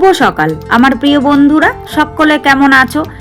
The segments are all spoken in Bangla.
শুভ সকাল। আমার প্রিয় বন্ধুরা সকলে কেমন আছো?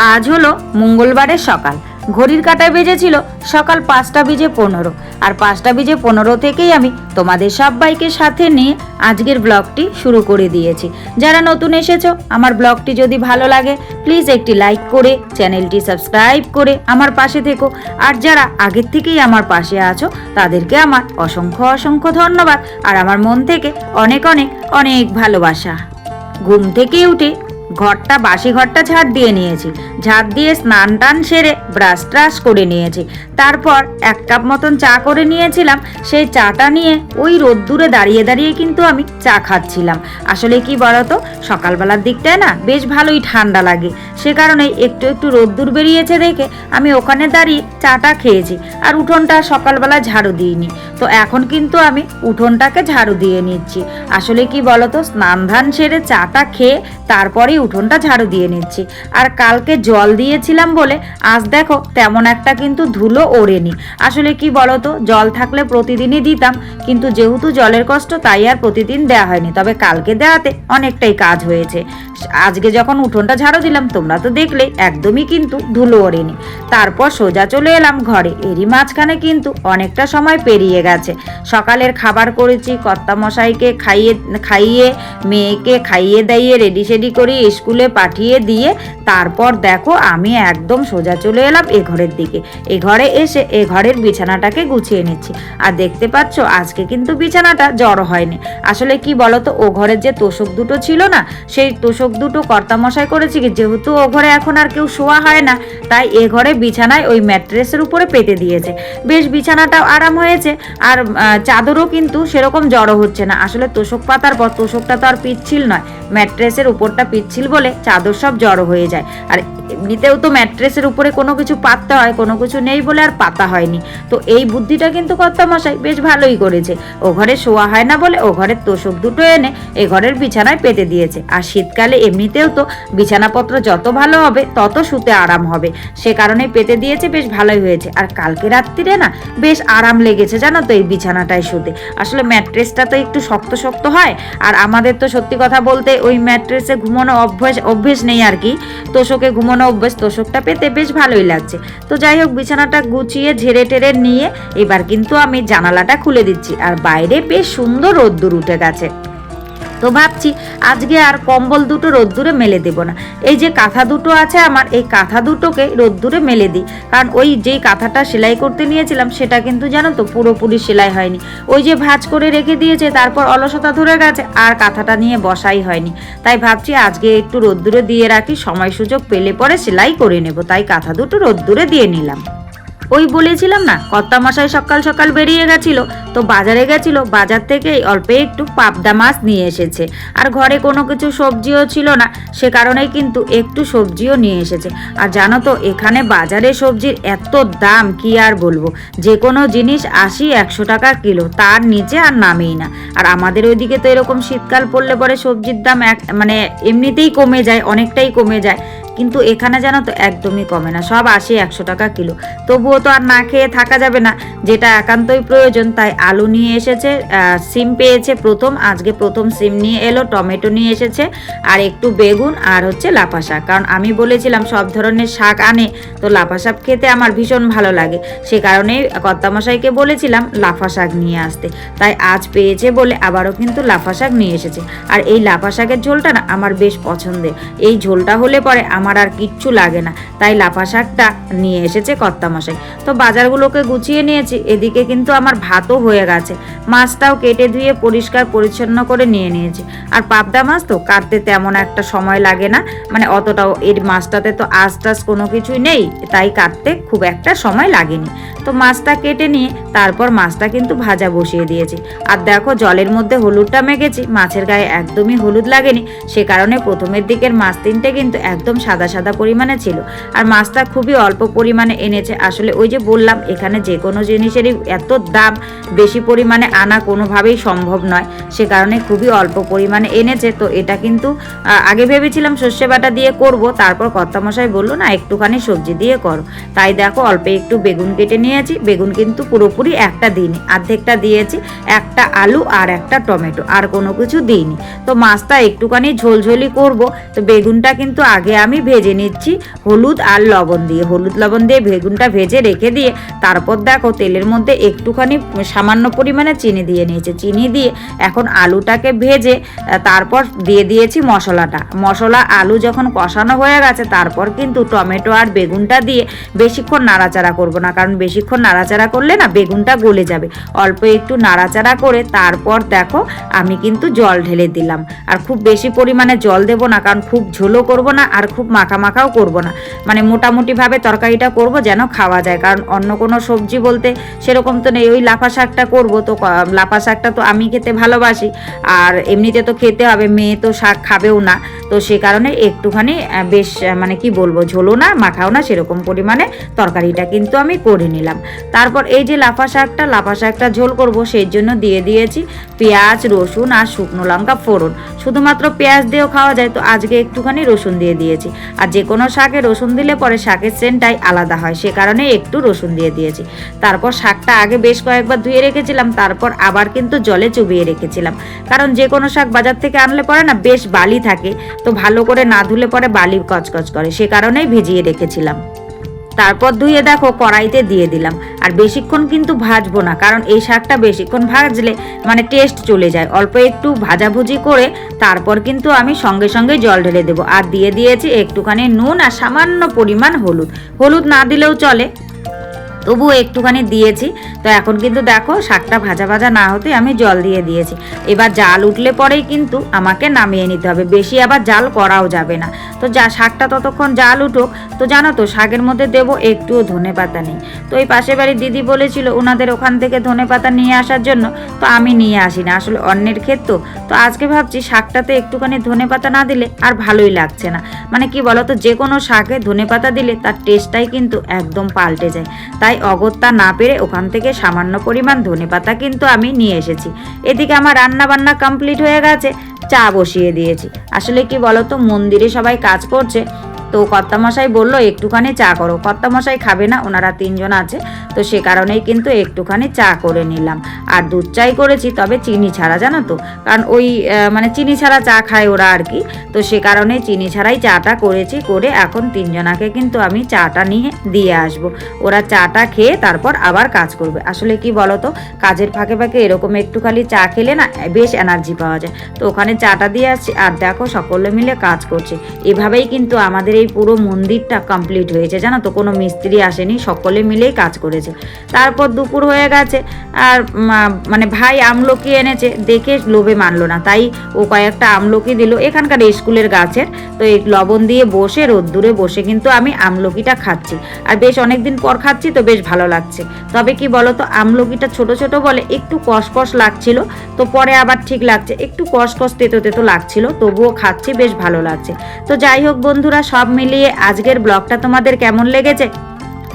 আজ হলো মঙ্গলবারের সকাল। ঘড়ির কাটায় বেজেছিল সকাল পাঁচটা বেজে পনেরো। আর পাঁচটা বেজে পনেরো থেকেই আমি তোমাদের সবাইকে সাথে নিয়ে আজকের ব্লগটি শুরু করে দিয়েছি। যারা নতুন এসেছ, আমার ব্লগটি যদি ভালো লাগে প্লিজ একটি লাইক করে, চ্যানেলটি সাবস্ক্রাইব করে আমার পাশে থেকো। আর যারা আগের থেকেই আমার পাশে আছো, তাদেরকে আমার অসংখ্য অসংখ্য ধন্যবাদ। আর আমার মন থেকে অনেক অনেক অনেক ভালোবাসা। ঘুম থেকে উঠে ঘরটা বাসি ঘরটা ঝাড় দিয়ে নিয়েছি। ঝাড় দিয়ে স্নান টান সেরে ব্রাশ ট্রাশ করে নিয়েছি। তারপর এক কাপ মতন চা করে নিয়েছিলাম। সেই চাটা নিয়ে ওই রোদ্দুরে দাঁড়িয়ে দাঁড়িয়ে কিন্তু আমি চা খাচ্ছিলাম। আসলে কি বলতো, সকালবেলার দিকটায় না বেশ ভালোই ঠান্ডা লাগে। সে কারণে একটু একটু রোদ্দুর বেরিয়েছে দেখে আমি ওখানে দাঁড়িয়ে চাটা খেয়েছি আর উঠোনটা সকালবেলা ঝাড়ু দিইনি। তো এখন কিন্তু আমি উঠোনটাকে ঝাড়ু দিয়ে নিচ্ছি। আসলে কি বলতো, স্নান ধান সেরে চাটা খেয়ে তারপরেই উঠোনটা ঝাড়ু দিয়ে নিচ্ছি। আর কালকে জল দিয়েছিলাম বলে আজ দেখো তেমন একটা কিন্তু ধুলো ওড়েনি। আসলে কি বলতো, জল থাকলে প্রতিদিনই দিতাম, কিন্তু যেহেতু জলের কষ্ট তাই আর প্রতিদিন দেওয়া হয়নি। তবে কালকে দেওয়াতে অনেকটাই কাজ হয়েছে। আজকে যখন উঠোনটা ঝাড়ু দিলাম, তোমরা তো দেখলে একদমই কিন্তু ধুলো ওড়েনি। তারপর সোজা চলে এলাম ঘরে। এরই মাঝখানে কিন্তু অনেকটা সময় পেরিয়ে গেছে। সকালের খাবার করেছি কর্তা মশাইকে খাইয়ে খাইয়ে, মেয়েকে খাইয়ে দাইয়ে রেডি সেডি করে স্কুলে পাঠিয়ে দিয়ে তারপর দেখো আমি একদম সোজা চলে এলাম এ ঘরের দিকে। এ ঘরে এসে এ ঘরের বিছানাটাকে গুছিয়ে নিচ্ছি। আর দেখতে পাচ্ছ, আজকে কিন্তু বিছানাটা জড়ো হয়নি। আসলে কি বলতো, ও ঘরের যে তোষক দুটো ছিল না, সেই তোষক দুটো কর্তামশাই করেছি কি, যেহেতু ও ঘরে এখন আর কেউ শোয়া হয় না, তাই এ ঘরে বিছানায় ওই ম্যাট্রেসের উপরে পেতে দিয়েছে। বেশ বিছানাটাও আরাম হয়েছে, আর চাদরও কিন্তু সেরকম জড়ো হচ্ছে না। আসলে তোষক পাতার পর, তোষকটা তো আর পিচ্ছিল নয়, ম্যাট্রেসের উপরটা পিচ্ছিল বলে চাদর সব জড়ো হয়ে যায়। আর এমনিতেও তো ম্যাট্রেসের উপরে কোনো কিছু পাততে হয়, কোনো কিছু নেই বলে আর পাতা হয়নি। তো এই বুদ্ধিটা কিন্তু কর্তামশাই বেশ ভালোই করেছে। ও ঘরে শোয়া হয় না বলে ও ঘরের তোষক দুটো এনে এ ঘরের বিছানায় পেতে দিয়েছে। আর শীতকালে এমনিতেও তো বিছানাপত্র যত ভালো হবে, তত শুতে আরাম হবে। সে কারণে পেতে দিয়েছে বেশ ভালোই হয়েছে। আর কালকে রাত্রিরে না বেশ আরাম লেগেছে, জানো তো এই বিছানাটায় শুতে। আসলে ম্যাট্রেসটা তো একটু শক্ত শক্ত হয়, আর আমাদের তো সত্যি কথা বলতে ওই ম্যাট্রেসে ঘুমানো অভ্যাস, অভ্যেস নেই আর কি। তোষকে ঘুমানো অভ্যেস তোষকটা পেতে বেশ ভালোই লাগছে। তো যাই হোক, বিছানাটা গুছিয়ে ঝেড়ে টেরে নিয়ে এবার কিন্তু আমি জানালাটা খুলে দিচ্ছি। আর বাইরে বেশ সুন্দর রোদ্দুর উঠে গেছে। তো ভাবছি আজকে আর কম্বল দুটো রোদ্দুরে মেলে দেব না। এই যে কাঁথা দুটো আছে আমার, এই কাঁথা দুটোকে রোদ্দুরে মেলে দিই। কারণ ওই যেই কাঁথাটা সেলাই করতে নিয়েছিলাম সেটা কিন্তু জানো তো পুরোপুরি সেলাই হয়নি। ওই যে ভাঁজ করে রেখে দিয়েছে, তারপর অলসতা ধরে গেছে, আর কাঁথাটা নিয়ে বসাই হয়নি। তাই ভাবছি আজকে একটু রোদ্দুরে দিয়ে রাখি সময় সুযোগ পেলে পরে সেলাই করে নেব। তাই কাঁথা দুটো রোদ্দুরে দিয়ে নিলাম। ওই বলেছিলাম না, কর্তামশাই সকাল সকাল বেরিয়ে গেছিল। তো বাজারে গেছিল, বাজার থেকে অল্প একটু পাবদা মাছ নিয়ে এসেছে। আর ঘরে কোনো কিছু সবজিও ছিল না, সে কারণেই কিন্তু একটু সবজিও নিয়ে এসেছে। আর জানো তো, এখানে বাজারে সবজির এত দাম, কি আর বলব? যে কোনো জিনিস আশি, একশো টাকা কিলো, তার নিচে আর নামেই না। আর আমাদের ওইদিকে তো এরকম শীতকাল পড়লে পরে সবজির দাম এক মানে এমনিতেই কমে যায়, অনেকটাই কমে যায়। কিন্তু এখানে জানো তো একদমই কমে না, সব আশি, একশো টাকা কিলো। তবুও তো আর না খেয়ে থাকা যাবে না, যেটা একান্তই প্রয়োজন, তাই আলু নিয়ে এসেছে সিম পেয়েছে প্রথম, আজকে প্রথম সিম নিয়ে এলো, টমেটো নিয়ে এসেছে, আর একটু বেগুন আর হচ্ছে লাফা শাক। কারণ আমি বলেছিলাম সব ধরনের শাক আনে, তো লাফা শাক খেতে আমার ভীষণ ভালো লাগে। সে কারণেই কর্তামশাইকে বলেছিলাম লাফা শাক নিয়ে আসতে। তাই আজ পেয়েছে বলে আবারও কিন্তু লাফা শাক নিয়ে এসেছে। আর এই লাফা শাকের ঝোলটা না আমার বেশ পছন্দের। এই ঝোলটা হলে পরে আমার আমার আর কিচ্ছু লাগে না। তাই লাফা শাকটা নিয়ে এসেছে কর্তামশাই। তো বাজারগুলোকে গুছিয়ে নিয়েছি, এদিকে কিন্তু আমার ভাতও হয়ে গেছে। মাছটাও কেটে ধুয়ে পরিষ্কার পরিচ্ছন্ন করে নিয়ে নিয়েছি। আর পাবদা মাছ তো কাটতে তেমন একটা সময় লাগে না মানে অতটাও এর মাছটাতে তো আশ টাস কোনো কিছুই নেই, তাই কাটতে খুব একটা সময় লাগেনি। তো মাছটা কেটে নিয়ে তারপর মাছটা কিন্তু ভাজা বসিয়ে দিয়েছি। আর দেখো জলের মধ্যে হলুদটা মেখেছি, মাছের গায়ে একদমই হলুদ লাগেনি, সে কারণে প্রথমের দিকের মাছ তিনটে কিন্তু একদম সাদা সাদা সাদা পরিমাণে ছিল। আর মাছটা খুবই অল্প পরিমাণে এনেছে। আসলে ওই যে বললাম, এখানে যে কোনো জিনিসেরই এত দাম বেশি পরিমাণে আনা কোনোভাবেই সম্ভব নয়। সে কারণে খুবই অল্প পরিমাণে এনেছে। তো এটা কিন্তু আগে ভেবেছিলাম সর্ষে বাটা দিয়ে করব। তারপর কর্তামশাই বলল, না, একটুখানি সবজি দিয়ে করো। তাই দেখো, অল্প একটু বেগুন কেটে নিয়েছি। বেগুন কিন্তু পুরোপুরি একটা দিইনি। অর্ধেকটা দিয়েছি, একটা আলু আর একটা টমেটো। আর কোনো কিছু দিইনি। তো মাছটা একটুখানি ঝোলঝোলি করব। তো বেগুনটা কিন্তু আগে আমি ভেজে নিচ্ছি হলুদ আর লবণ দিয়ে। হলুদ লবণ দিয়ে বেগুনটা ভেজে রেখে দিয়ে তারপর দেখো তেলের মধ্যে একটুখানি সামান্য পরিমাণে চিনি দিয়ে নিয়েছে। চিনি দিয়ে এখন আলুটাকে ভেজে তারপর দিয়ে দিয়েছি মশলাটা। মশলা, আলু যখন কষানো হয়ে গেছে, তারপর কিন্তু টমেটো আর বেগুনটা দিয়ে বেশিক্ষণ নাড়াচাড়া করব না, কারণ বেশিক্ষণ নাড়াচাড়া করলে না বেগুনটা গলে যাবে। অল্প একটু নাড়াচাড়া করে তারপর দেখো আমি কিন্তু জল ঢেলে দিলাম। আর খুব বেশি পরিমাণে জল দেব না, কারণ খুব ঝোলও করব না আর খুব মাখা মাখাও করব না। মানে মোটামুটিভাবে তরকারিটা করব যেন খাওয়া যায়। কারণ অন্য কোনো সবজি বলতে সেরকম তো নেই। ওই লাফা শাকটা করব তো লাফা শাকটা তো আমি খেতে ভালোবাসি। আর এমনিতে তো খেতে হবে, মেয়ে তো শাক খাবেও না। তো সে কারণে একটুখানি বেশ মানে কি বলব, ঝোলও না, মাখাও না, সেরকম পরিমাণে তরকারিটা কিন্তু আমি করে নিলাম। তারপর এই যে লাফা শাকটা লাফা শাকটা ঝোল করব, সেই জন্য দিয়ে দিয়েছি পেঁয়াজ, রসুন আর শুকনো লঙ্কা ফোড়ন। শুধুমাত্র পেঁয়াজ দিয়েও খাওয়া যায়, তো আজকে একটুখানি রসুন দিয়ে দিয়েছি। আর যে কোনো শাকে রসুন দিলে পরে শাকের সেন্টটাই আলাদা হয়। সে কারণে একটু রসুন দিয়ে দিয়েছি। তারপর শাকটা আগে বেশ কয়েকবার ধুয়ে রেখেছিলাম, তারপর আবার কিন্তু জলে চুবিয়ে রেখেছিলাম। কারণ যে কোনো শাক বাজার থেকে আনলে পরে না বেশ বালি থাকে, তো ভালো করে না ধুলে পরে বালি কচকচ করে, সে কারণেই ভিজিয়ে রেখেছিলাম। তারপর ধুয়ে দেখো কড়াইতে দিয়ে দিলাম। আর বেশিক্ষণ কিন্তু ভাজবো না, কারণ এই শাকটা বেশিক্ষণ ভাজলে মানে টেস্ট চলে যায়। অল্প একটু ভাজাভুজি করে তারপর কিন্তু আমি সঙ্গে সঙ্গে জল ঢেলে দেবো। আর দিয়ে দিয়েছি একটুখানি নুন আর সামান্য পরিমাণ হলুদ। হলুদ না দিলেও চলে। তবুও একটুখানি দিয়েছি। তো এখন কিন্তু দেখো, শাকটা ভাজা ভাজা না হতে আমি জল দিয়ে দিয়েছি। এবার জাল উঠলে পরেই কিন্তু আমাকে নামিয়ে নিতে হবে। বেশি আবার জাল করাও যাবে না। তো যা, শাকটা ততক্ষণ জাল উঠুক। তো জানো তো, শাকের মধ্যে দেবো একটুও ধনে পাতা নেই। তো এই পাশের বাড়ির দিদি বলেছিল ওনাদের ওখান থেকে ধনে পাতা নিয়ে আসার জন্য। তো আমি নিয়ে আসি না। আসলে অন্যের ক্ষেত তো। তো আজকে ভাবছি শাকটাতে একটুখানি ধনে পাতা না দিলে আর ভালোই লাগছে না। মানে কি বলতো, যে কোনো শাকে ধনে পাতা দিলে তার টেস্টটাই কিন্তু একদম পাল্টে যায়। তাই অগত্যা না পেরে ওখান থেকে সামান্য পরিমাণ ধনে পাতা কিন্তু আমি নিয়ে এসেছি। এদিকে আমার রান্না বান্না কমপ্লিট হয়ে গেছে, চা বসিয়ে দিয়েছি। আসলে কি বলতো, মন্দিরে সবাই কাজ করছে তো কর্তামশাই বলল, একটুখানি চা করো। কর্তামশাই খাবে না, ওনারা তিনজন আছে, তো সে কারণেই কিন্তু একটুখানি চা করে নিলাম। আর দুধ চাই করেছি, তবে চিনি ছাড়া, জানো তো? কারণ ওই মানে চিনি ছাড়া চা খায় ওরা আর কি, তো সে কারণে চিনি ছাড়াই চাটা করেছি, করে এখন তিনজনাকে কিন্তু আমি চাটা নিয়ে দিয়ে আসব। ওরা চাটা খেয়ে তারপর আবার কাজ করবে। আসলে কি বলো তো কাজের ফাঁকে ফাঁকে এরকম একটু খালি চা খেলে না, বেশ এনার্জি পাওয়া যায়। তো ওখানে চাটা দিয়ে আসছি, আর দেখো সকলে মিলে কাজ করছে। এভাবেই কিন্তু আমাদের এই পুরো মন্দিরটা কমপ্লিট হয়েছে। জানো তো, কোনো মিস্ত্রি আসেনি, সকলে মিলেই কাজ করেছে। তারপর দুপুর হয়ে গেছে, আর মানে ভাই আমলকি এনেছে, দেখে লোভে মানলো না। তাই ও কয়েকটা আমলকি দিল, এখানকার স্কুলের গাছের। তো এই লবণ দিয়ে বসে, রোদ্দুরে বসে কিন্তু আমি আমলকিটা খাচ্ছি। আর বেশ অনেকদিন পর খাচ্ছি তো বেশ ভালো লাগছে। তবে কি বলো তো আমলকিটা ছোট ছোট বলে একটু কসকস লাগছিল, তো পরে আবার ঠিক লাগছে। একটু কসকস তেতো তেতো লাগছিল, তবুও খাচ্ছি, বেশ ভালো লাগছে। তো যাই হোক বন্ধুরা, সব মিলিয়ে আজকের ব্লগটা তোমাদের কেমন লেগেছে?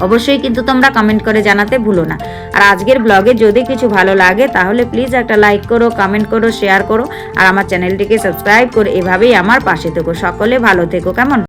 অবশ্যই কিন্তু তোমরা কমেন্ট করে জানাতে ভুলো না। আর আজকের ব্লগে যদি কিছু ভালো লাগে, তাহলে প্লিজ একটা লাইক করো কমেন্ট করো শেয়ার করো, আর আমার চ্যানেলটিকে সাবস্ক্রাইব করো এভাবেই আমার পাশে থেকো। সকলে ভালো থেকো, কেমন?